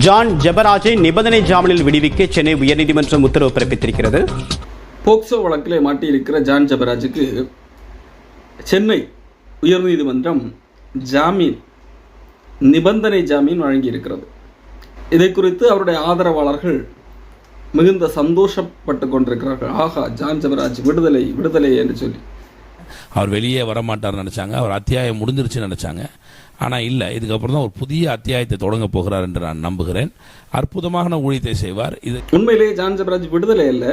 John ஜெபராஜை நிபந்தனை ஜாமீனில் விடுவிக்க சென்னை உயர்நீதிமன்றம் உத்தரவு பிறப்பித்திருக்கிறது. போக்சோ வழக்கிலே மாட்டியிருக்கிற ஜான் ஜபராஜுக்கு சென்னை உயர்நீதிமன்றம் ஜாமீன் நிபந்தனை ஜாமீன் வழங்கியிருக்கிறது. இதை குறித்து அவருடைய ஆதரவாளர்கள் மிகுந்த சந்தோஷப்பட்டு கொண்டிருக்கிறார்கள். ஆஹா ஜான் ஜபராஜ் விடுதலை விடுதலை என்று சொல்லி. அவர் வெளியே வரமாட்டார்னு நினச்சாங்க. அவர் அத்தியாயம் முடிஞ்சிருச்சுன்னு நினச்சாங்க. ஆனால் இல்லை இதுக்கப்புறம் தான் ஒரு புதிய அத்தியாயத்தை தொடங்க போகிறார் என்று நான் நம்புகிறேன். அற்புதமான ஊழியத்தை செய்வார். இது உண்மையிலேயே ஜான் ஜபராஜ் விடுதலை இல்லை.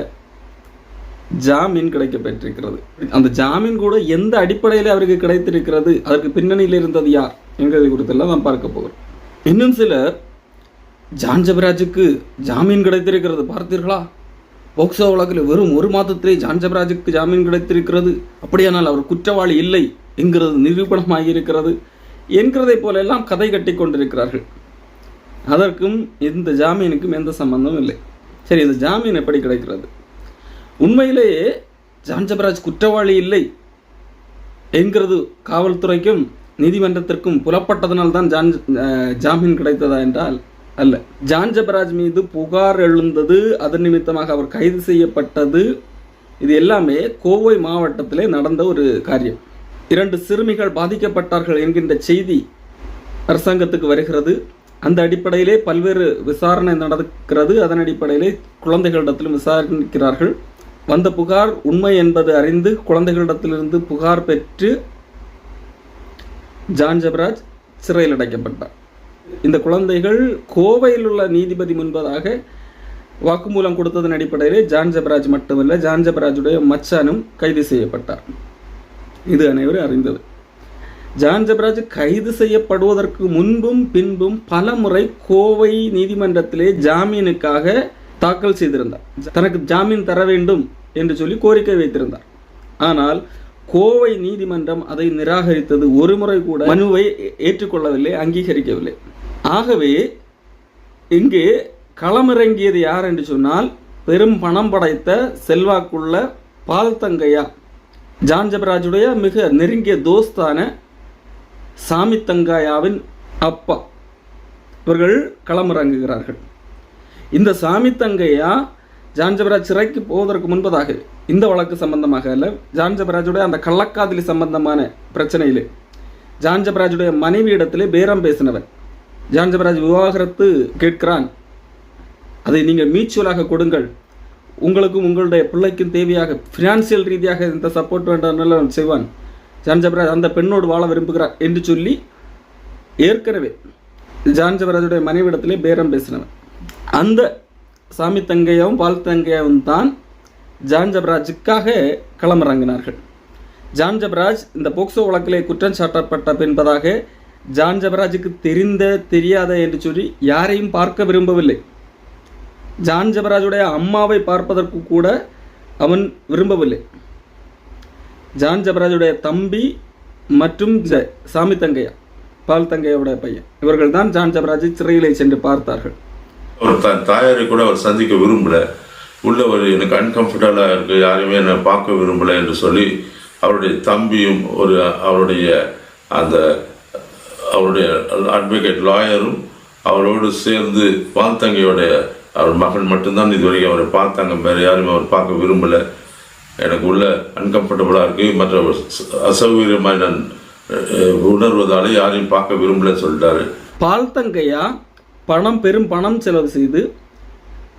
ஜாமீன் கிடைக்க பெற்றிருக்கிறது அந்த ஜாமீன் கூட எந்த அடிப்படையில் அவருக்கு கிடைத்திருக்கிறது அதற்கு பின்னணியில் இருந்தது யார் என்கிறது குறித்தெல்லாம் நாம் பார்க்க போகிறோம். இன்னும் சிலர் ஜான் ஜபராஜுக்கு ஜாமீன் கிடைத்திருக்கிறது பார்த்தீர்களா? போக்சோ வழக்கில் வெறும் ஒரு மாதத்திலே ஜான் ஜபராஜுக்கு ஜாமீன் கிடைத்திருக்கிறது. அப்படியானால் அவர் குற்றவாளி இல்லை என்கிறது நிரூபணமாகியிருக்கிறது. என்கிறதை போலெல்லாம் கதை கட்டி கொண்டிருக்கிறார்கள். அதற்கும் இந்த ஜாமீனுக்கும் எந்த சம்பந்தமும் இல்லை. சரி இந்த ஜாமீன் எப்படி கிடைக்கிறது? உண்மையிலேயே ஜான் ஜபராஜ் குற்றவாளி இல்லை என்கிறது காவல்துறைக்கும் நீதிமன்றத்திற்கும் புலப்பட்டதனால் தான் ஜான் ஜாமீன் கிடைத்ததா என்றால் அல்ல. ஜான் ஜபராஜ் மீது புகார் எழுந்தது அதன் நிமித்தமாக அவர் கைது செய்யப்பட்டது. இது எல்லாமே கோவை மாவட்டத்திலே நடந்த ஒரு காரியம். இரண்டு சிறுமிகள் பாதிக்கப்பட்டார்கள் என்கின்ற செய்தி அரசாங்கத்துக்கு வருகிறது. அந்த அடிப்படையிலே பல்வேறு விசாரணை நடக்கிறது. அதன் அடிப்படையிலே குழந்தைகளிடத்திலும் விசாரிக்கிறார்கள். வந்த புகார் உண்மை என்பது அறிந்து குழந்தைகளிடத்திலிருந்து புகார் பெற்று ஜான் ஜபராஜ் சிறையில் அடைக்கப்பட்டார். இந்த குழந்தைகள் கோவையில் உள்ள நீதிபதி முன்பதாக வாக்குமூலம் கொடுத்ததன் அடிப்படையிலே ஜான் ஜபராஜ் மட்டுமல்ல ஜான் ஜபராஜுடைய மச்சானும் கைது செய்யப்பட்டார். இது அனைவரும் அறிந்தது. ஜான் ஜபராஜ் கைது செய்யப்படுவதற்கு முன்பும் பின்பும் பல முறை கோவை நீதிமன்றத்திலே ஜாமீனுக்காக தாக்கல் செய்திருந்தார். தனக்கு ஜாமீன் தர வேண்டும் என்று சொல்லி கோரிக்கை வைத்திருந்தார். ஆனால் கோவை நீதிமன்றம் அதை நிராகரித்தது ஒரு முறை கூட மனுவை ஏற்றுக்கொள்ளவில்லை அங்கீகரிக்கவில்லை. ஆகவே இங்கே களமிறங்கியது யார் என்று சொன்னால் பெரும் பணம் படைத்த செல்வாக்குள்ள பால் தங்கையா ஜான் ஜபராஜுடைய மிக நெருங்கிய தோஸ்தான சாமி தங்காயாவின் அப்பா. இவர்கள் களமிறங்குகிறார்கள். இந்த சாமி தங்கையா ஜான் ஜபராஜ் சிறைக்கு போவதற்கு முன்பதாக. இந்த வழக்கு சம்பந்தமாக அல்ல. ஜான் ஜபராஜுடைய அந்த கள்ளக்காதலி சம்பந்தமான பிரச்சனையிலே. ஜான் ஜபராஜுடைய மனைவி இடத்திலே பேரம் பேசினவன். ஜான் ஜபராஜ் விவாகரத்து கேட்கிறான். அதை நீங்கள் மீச்சுவலாக கொடுங்கள். உங்களுக்கும் உங்களுடைய பிள்ளைக்கும் தேவையாக ஃபினான்சியல் ரீதியாக இந்த சப்போர்ட் வேண்டாம் அவன் செய்வான். ஜான் ஜபராஜ் அந்த பெண்ணோடு வாழ விரும்புகிறார் என்று சொல்லி ஏற்கனவே ஜான் ஜபராஜுடைய மனைவிடத்திலே பேரம் பேசினவன். அந்த சாமி தங்கையாவும் பால் தங்கையாவும் தான் ஜான் ஜபராஜுக்காக களமிறங்கினார்கள். ஜான் ஜபராஜ் இந்த போக்சோ வழக்கிலே குற்றம் சாட்டப்பட்ட என்பதாக ஜான் ஜபராஜுக்கு தெரிந்த தெரியாத என்று சொல்லி யாரையும் பார்க்க விரும்பவில்லை. ஜான் ஜபராஜுடைய அம்மாவை பார்ப்பதற்கு கூட அவன் விரும்பவில்லை. ஜான் ஜபராஜுடைய தம்பி மற்றும் ஜ- சாமி தங்கையா? பால் தங்கையோட பையன். இவர்கள் தான் ஜான் ஜபராஜை சிறையிலே சென்று பார்த்தார்கள். அவர் தன் தாயாரை கூட அவர் சந்திக்க விரும்பல. உள்ள ஒரு எனக்கு அன்கம்ஃபர்டபுளாக இருக்கு. யாரையுமே என்னை பார்க்க விரும்பலை என்று சொல்லி அவருடைய தம்பியும் ஒரு அவருடைய அந்த அவருடைய அட்வொகேட் லாயரும் அவரோடு சேர்ந்து பால் தங்கையோடைய அவர் மகன் மட்டும்தான் இதுவரைக்கும் அவரை பார்த்தாங்க. வேற யாருமே அவர் பார்க்க விரும்பல. எனக்கு உள்ள அன்கம்ஃபர்டபுளாக இருக்கு. மற்ற அசௌகரியமாக நான் உணர்வதால யாரையும் பார்க்க விரும்பலன்னு சொல்லிட்டாரு. பால் தங்கையா? பணம் பெரும் பணம் செலவு செய்து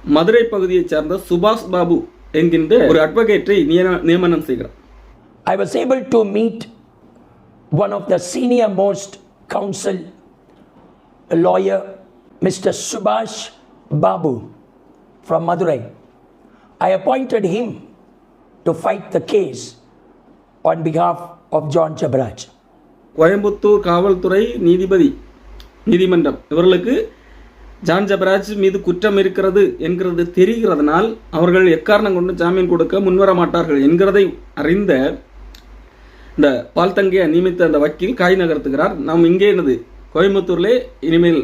மதுரை பகுதியைச் சேர்ந்த சுபாஷ் பாபு என்கின்ற ஒரு அட்வொகேட்டை நியம- நியமனம் செய்கிறார். I was able to meet one of the senior most counsel lawyer, Mr. Subhash Babu from Madurai. I appointed him to fight the case on behalf of John Chabraj. Coimbatore காவல்துறை நீதிபதி நீதிமன்றம் இவர்களுக்கு ஜான் ஜபராஜ் மீது குற்றம் இருக்கிறது என்கிறது தெரிகிறதுனால் அவர்கள் எக்காரணம் கொண்டு ஜாமீன் கொடுக்க முன்வர மாட்டார்கள் என்கிறதை அறிந்த இந்த பால் தங்கையை நியமித்த அந்த வக்கீல் காய் நகர்த்துகிறார் நாம் இங்கே என்னது கோயம்புத்தூர்லே இனிமேல்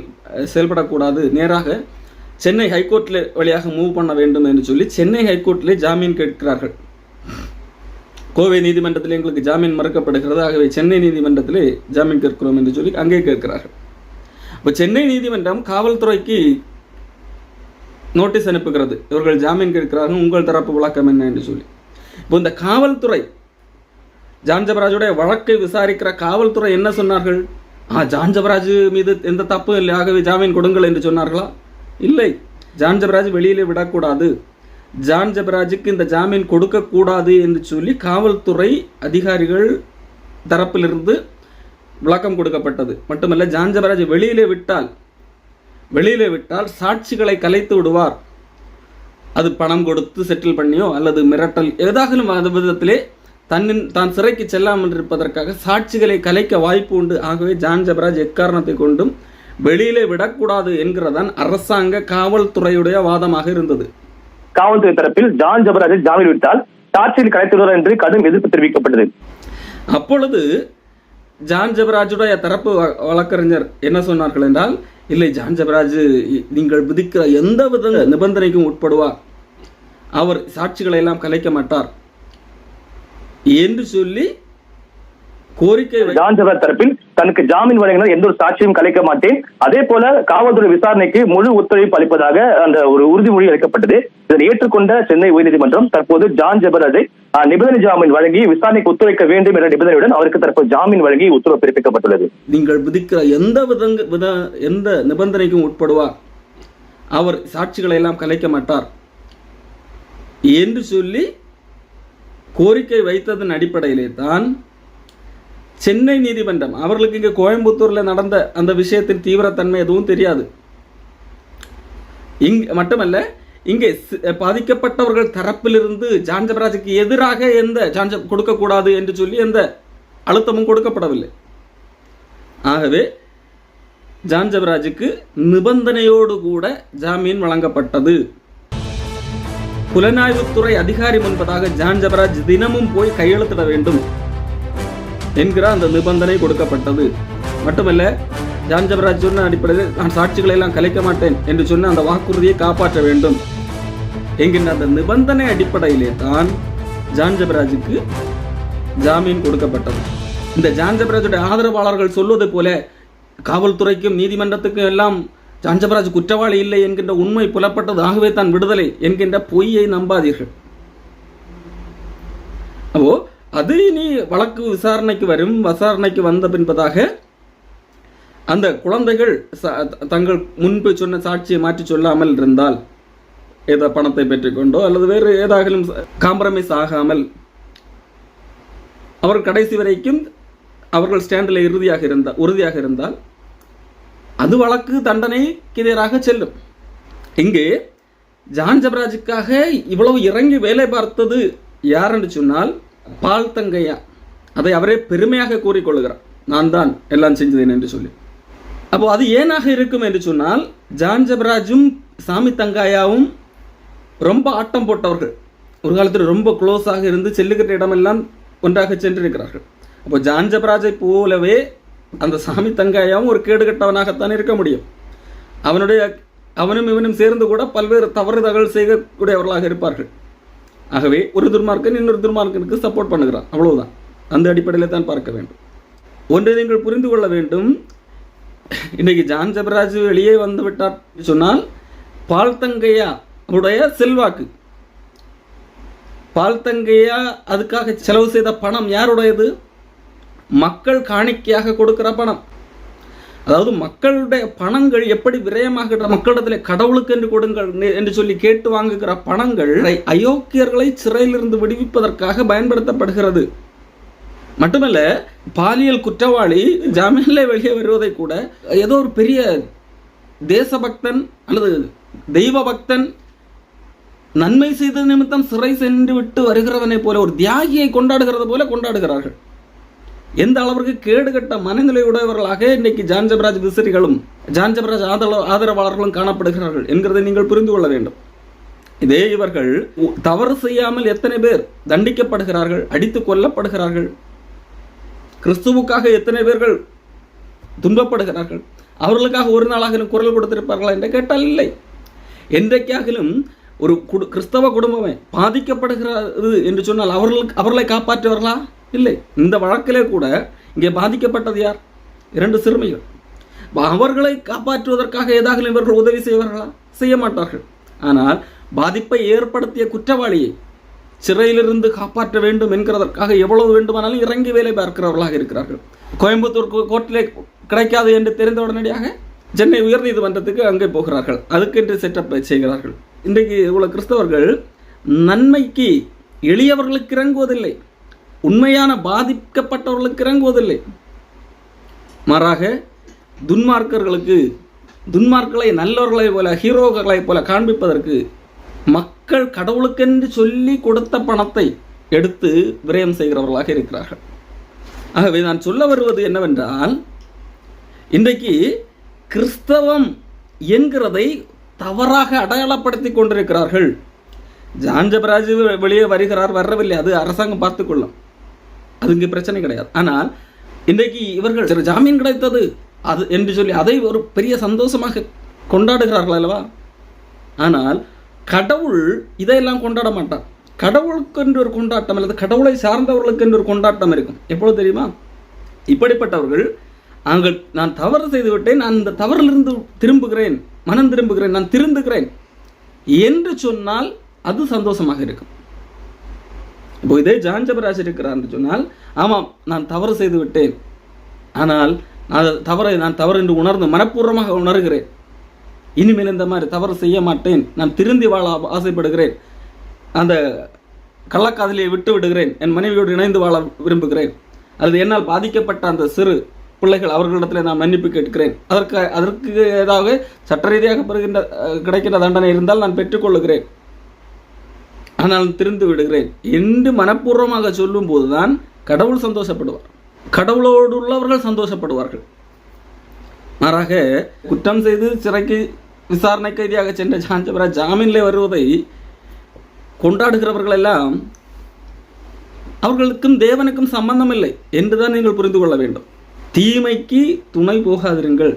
செயல்படக்கூடாது நேராக சென்னை ஹைகோர்ட்டில் வழியாக மூவ் பண்ண வேண்டும் என்று சொல்லி சென்னை ஹைகோர்ட்டில் ஜாமீன் கேட்கிறார்கள். கோவை நீதிமன்றத்தில் எங்களுக்கு ஜாமீன் மறுக்கப்படுகிறது. ஆகவே சென்னை நீதிமன்றத்தில் ஜாமீன் கேட்கிறோம் என்று சொல்லி அங்கே கேட்கிறார்கள். இப்போ சென்னை நீதிமன்றம் காவல்துறைக்கு நோட்டீஸ் அனுப்புகிறது. இவர்கள் ஜாமீன் கேட்கிறார்கள் உங்கள் தரப்பு விளக்கம் என்ன என்று சொல்லி. இப்போ இந்த காவல்துறை ஜான்ஜபராஜுடைய வழக்கை விசாரிக்கிற காவல்துறை என்ன சொன்னார்கள்? ஆ ஜான்ஜபராஜ் மீது எந்த தப்பும் இல்லை. ஆகவே ஜாமீன் கொடுங்கள் என்று சொன்னார்களா? இல்லை. ஜான் ஜபராஜ் வெளியிலே விடக்கூடாது. ஜான் ஜபராஜுக்கு இந்த ஜாமீன் கொடுக்கக்கூடாது என்று சொல்லி காவல்துறை அதிகாரிகள் தரப்பிலிருந்து விளக்கம் கொடுக்கப்பட்டது. மட்டுமல்ல ஜான் ஜபராஜ் வெளியிலே விட்டால் வெளியிலே விட்டால் சாட்சிகளை கலைத்து விடுவார். அது பணம் கொடுத்து செட்டில் பண்ணியோ அல்லது மிரட்டல் ஏதாகலும் அந்த விதத்திலே தன்னின் தான் சிறைக்கு செல்லாமல் இருப்பதற்காக சாட்சிகளை கலைக்க வாய்ப்பு உண்டு. ஆகவே ஜான் ஜபராஜ் எக்காரணத்தை கொண்டும் வெளியிலே விடக்கூடாது என்கிறதான் அரசாங்க காவல்துறையுடைய வாதமாக இருந்தது. காவல்துறை தரப்பில் ஜான் ஜபராஜை ஜாமீன் விட்டால் சாட்சியில் கலைத்துள்ளார் என்று கடும் எதிர்ப்பு தெரிவிக்கப்பட்டது. அப்பொழுது ஜான் ஜபராஜுடைய தரப்பு வழக்கறிஞர் என்ன சொன்னார்கள் என்றால் இல்லை ஜான் ஜபராஜ் நீங்கள் விதிக்கிற எந்த வித நிபந்தனைக்கும் உட்படுவார் அவர் சாட்சிகளை எல்லாம் கலைக்க மாட்டார். என்று சொல்லி கோரிக்கை ஜான் தரப்பில் தனக்கு ஜாமீன் வழங்கினால் எந்த ஒரு சாட்சியும் கலைக்க மாட்டேன். அதே போல காவல்துறை விசாரணைக்கு முழு ஒத்துழைப்பு அளிப்பதாக அந்த ஒரு உறுதிமொழி அளிக்கப்பட்டது. இதனை ஏற்றுக்கொண்ட சென்னை உயர்நீதிமன்றம் தற்போது ஜான் ஜபராஜை நிபந்தனை ஜாமீன் வழங்கி விசாரணைக்கு ஒத்துழைக்க வேண்டும் என்ற நிபந்தனையுடன் அவருக்கு தற்போது ஜாமீன் வழங்கி உத்தரவு பிறப்பிக்கப்பட்டுள்ளது. நீங்கள் விதிக்கிற எந்த வித எந்த நிபந்தனைக்கும் உட்படுவார் அவர் சாட்சிகளை எல்லாம் கலைக்க மாட்டார். என்று சொல்லி கோரிக்கை வைத்ததன் அடிப்படையிலே தான் சென்னை நீதிமன்றம் அவர்களுக்கு இங்கே கோயம்புத்தூரில் நடந்த அந்த விஷயத்தின் தீவிரத்தன்மை எதுவும் தெரியாது. இங் மட்டுமல்ல இங்கே பாதிக்கப்பட்டவர்கள் தரப்பிலிருந்து ஜான்ஜபராஜுக்கு எதிராக எந்த ஜான்ஜ கொடுக்கக்கூடாது என்று சொல்லி எந்த அழுத்தமும் கொடுக்கப்படவில்லை. ஆகவே ஜான் ஜபராஜுக்கு நிபந்தனையோடு கூட ஜாமீன் வழங்கப்பட்டது. புலனாய்வுத்துறை அதிகாரி முன்பதாக ஜான்ஜபராஜ் தினமும் போய் கையெழுத்திட வேண்டும். என்கிற அந்த நிபந்தனை கொடுக்கப்பட்டது. மட்டுமல்ல ஜான் ஜபராஜ் சொன்ன அடிப்படையில் நான் சாட்சிகளை எல்லாம் கலைக்க மாட்டேன் என்று சொன்ன அந்த வாக்குறுதியை காப்பாற்ற வேண்டும். என்கின்ற அந்த நிபந்தனை அடிப்படையிலே தான் ஜான் ஜபராஜுக்கு ஜாமீன் கொடுக்கப்பட்டது. இந்த ஜான் ஜபராஜுடைய ஆதரவாளர்கள் சொல்வது போல காவல்துறைக்கும் நீதிமன்றத்துக்கும் எல்லாம் ஜான்ஜபராஜ் குற்றவாளி இல்லை என்கின்ற உண்மை புலப்பட்டது ஆகவே தான் விடுதலை என்கின்ற பொய்யை நம்பாதீர்கள். அப்போ அது இனி வழக்கு விசாரணைக்கு வரும். விசாரணைக்கு வந்த பின்பதாக அந்த குழந்தைகள் ச- தங்கள் முன்பு சொன்ன சாட்சியை மாற்றி சொல்லாமல் இருந்தால் ஏதோ பணத்தை பெற்றுக்கொண்டோ அல்லது வேறு ஏதாகலும் காம்ப்ரமைஸ் ஆகாமல் அவர் கடைசி வரைக்கும் அவர்கள் ஸ்டாண்டில் இறுதியாக இருந்தால் உறுதியாக இருந்தால் அது வழக்கு தண்டனைக்கு எதிராக செல்லும். இங்கே ஜான் ஜபராஜுக்காக இவ்வளவு இறங்கி வேலை பார்த்தது யார் என்று சொன்னால் பால் தங்கையா? அதை அவரே பெருமையாக கூறிக்கொள்கிறார் நான் தான் எல்லாம் செஞ்சதேன் என்று சொல்லி. அப்போ அது ஏனாக இருக்கும் என்று சொன்னால் ஜான் ஜபராஜும் சாமி தங்காயாவும் ரொம்ப ஆட்டம் போட்டவர்கள். ஒரு காலத்தில் ரொம்ப க்ளோஸாக இருந்து செல்லுகிற இடமெல்லாம் ஒன்றாக சென்றிருக்கிறார்கள். அப்போ ஜான் ஜபராஜை போலவே அந்த சாமி தங்காயாவும் ஒரு கேடுகட்டவனாகத்தான் இருக்க முடியும். அவனுடைய அவனும் இவனும் சேர்ந்து கூட பல்வேறு தவறுதகள் செய்யக்கூடியவர்களாக இருப்பார்கள். ஆகவே ஒரு துர்மார்க்கன் இன்னொரு துர்மார்க்கனுக்கு சப்போர்ட் பண்ணுகிறான் அவ்வளவுதான். அந்த அடிப்படையில் தான் பார்க்க வேண்டும். ஒன்றை நீங்கள் புரிந்து கொள்ள வேண்டும். இன்னைக்கு ஜான் ஜபராஜ் வெளியே வந்து விட்டார் சொன்னால் பால் தங்கையா? உடைய செல்வாக்கு. பால் தங்கையா? அதுக்காக செலவு செய்த பணம் யாருடையது? மக்கள் காணிக்கையாக கொடுக்கிற பணம். அதாவது மக்களுடைய பணங்கள் எப்படி விரயமாகிற மக்களிடத்தில் கடவுளுக்கு என்று கொடுங்கள் என்று சொல்லி கேட்டு வாங்குகிற பணங்கள் அயோக்கியர்களை சிறையிலிருந்து விடுவிப்பதற்காக பயன்படுத்தப்படுகிறது. மட்டுமல்ல பாலியல் குற்றவாளி ஜாமீனில் வெளியே வருவதை கூட ஏதோ ஒரு பெரிய தேசபக்தன் அல்லது தெய்வ பக்தன் நன்மை செய்த நிமித்தம் சிறை சென்று விட்டு வருகிறவனை போல ஒரு தியாகியை கொண்டாடுகிறது போல கொண்டாடுகிறார்கள். எந்த அளவிற்கு கேடுகட்ட மனநிலையுடையவர்களாக இன்னைக்கு ஜான்ஜபராஜ் விசிறிகளும் ஜான்ஜபராஜ் ஆதரவு ஆதரவாளர்களும் காணப்படுகிறார்கள் என்கிறதை நீங்கள் புரிந்து கொள்ள வேண்டும். இதே இவர்கள் தவறு செய்யாமல் எத்தனை பேர் தண்டிக்கப்படுகிறார்கள் அடித்து கொல்லப்படுகிறார்கள் கிறிஸ்துவுக்காக எத்தனை பேர்கள் துன்பப்படுகிறார்கள் அவர்களுக்காக ஒரு நாளாகிலும் குரல் கொடுத்திருப்பார்களா என்று கேட்டால் இல்லை. என்றைக்காகிலும் ஒரு குடு கிறிஸ்தவ குடும்பமே பாதிக்கப்படுகிறது என்று சொன்னால் அவர்களுக்கு அவர்களை காப்பாற்றுவார்களா? இல்லை. இந்த வழக்கிலே கூட இங்கே பாதிக்கப்பட்டது யார்? இரண்டு சிறுமிகள். அவர்களை காப்பாற்றுவதற்காக ஏதாவது இவர்கள் உதவி செய்வார்களா? செய்ய மாட்டார்கள் ஆனால் பாதிப்பை ஏற்படுத்திய குற்றவாளியை சிறையிலிருந்து காப்பாற்ற வேண்டும் என்கிறதற்காக எவ்வளவு வேண்டுமானாலும் இறங்கி வேலை பார்க்கிறவர்களாக இருக்கிறார்கள். கோயம்புத்தூர் கோ- கோர்ட்டிலே கிடைக்காது என்று தெரிந்த உடனடியாக சென்னை உயர்நீதிமன்றத்துக்கு அங்கே போகிறார்கள். அதுக்கென்று செட்டப் செய்கிறார்கள். இன்றைக்கு உள்ள கிறிஸ்தவர்கள் நன்மைக்கு எளியவர்களுக்கு இறங்குவதில்லை. உண்மையான பாதிக்கப்பட்டவர்களுக்கு இறங்குவதில்லை. மாறாக துன்மார்க்கர்களுக்கு துன்மார்க்களை நல்லவர்களைப் போல ஹீரோக்களைப் போல காண்பிப்பதற்கு மக்கள் கடவுளுக்கென்று சொல்லி கொடுத்த பணத்தை எடுத்து விரயம் செய்கிறவர்களாக இருக்கிறார்கள். ஆகவே நான் சொல்ல வருவது என்னவென்றால் இன்றைக்கு கிறிஸ்தவம் என்கிறதை தவறாக அடையாளப்படுத்தி கொண்டிருக்கிறார்கள். ஜான்ஜபராஜ் வெளியே வருகிறார் வரவில்லை அது அரசாங்கம் பார்த்துக்கொள்ளும். அது இங்கே பிரச்சனை கிடையாது. ஆனால் இன்றைக்கு இவர்கள் சில ஜாமீன் கிடைத்தது. அது என்று சொல்லி அதை ஒரு பெரிய சந்தோஷமாக கொண்டாடுகிறார்கள் அல்லவா? ஆனால் கடவுள் இதையெல்லாம் கொண்டாட மாட்டார். கடவுளுக்கு என்று ஒரு கொண்டாட்டம் அல்லது கடவுளை சார்ந்தவர்களுக்கு என்று ஒரு கொண்டாட்டம் இருக்கும். எப்பொழுது தெரியுமா? இப்படிப்பட்டவர்கள் நாங்கள் நான் தவறு செய்துவிட்டேன். நான் இந்த தவறிலிருந்து திரும்புகிறேன். மனம் திரும்புகிறேன் நான் திருந்துகிறேன். என்று சொன்னால் அது சந்தோஷமாக இருக்கும். இப்போ இதே ஜான்ஜபராஜ் இருக்கிறார் என்று சொன்னால் ஆமாம் நான் தவறு செய்து விட்டேன். ஆனால் நான் தவறை நான் தவறு என்று உணர்ந்து மனப்பூர்வமாக உணர்கிறேன். இனிமேல் இந்த மாதிரி தவறு செய்ய மாட்டேன். நான் திருந்தி வாழ ஆசைப்படுகிறேன். அந்த கள்ளக்காதலியை விட்டு விடுகிறேன். என் மனைவியோடு இணைந்து வாழ விரும்புகிறேன். அல்லது என்னால் பாதிக்கப்பட்ட அந்த சிறு பிள்ளைகள் அவர்களிடத்தில் நான் மன்னிப்பு கேட்கிறேன். அதற்கு அதற்கு ஏதாவது சட்ட ரீதியாக பெறுகின்ற கிடைக்கின்ற தண்டனை இருந்தால் நான் பெற்றுக்கொள்கிறேன் ஆனால் திருந்து விடுகிறேன். என்று மனப்பூர்வமாக சொல்லும் போதுதான் கடவுள் சந்தோஷப்படுவார். கடவுளோடு உள்ளவர்கள் சந்தோஷப்படுவார்கள். மாறாக குற்றம் செய்து சிறைக்கு விசாரணை கைதியாக சென்ற ஜான்ஜபராஜ் ஜாமீனில் வருவதை கொண்டாடுகிறவர்கள் எல்லாம் அவர்களுக்கும் தேவனுக்கும் சம்பந்தம் இல்லை என்றுதான் நீங்கள் புரிந்து கொள்ள வேண்டும். தீமைக்கு துணை போகாதிருங்கள்.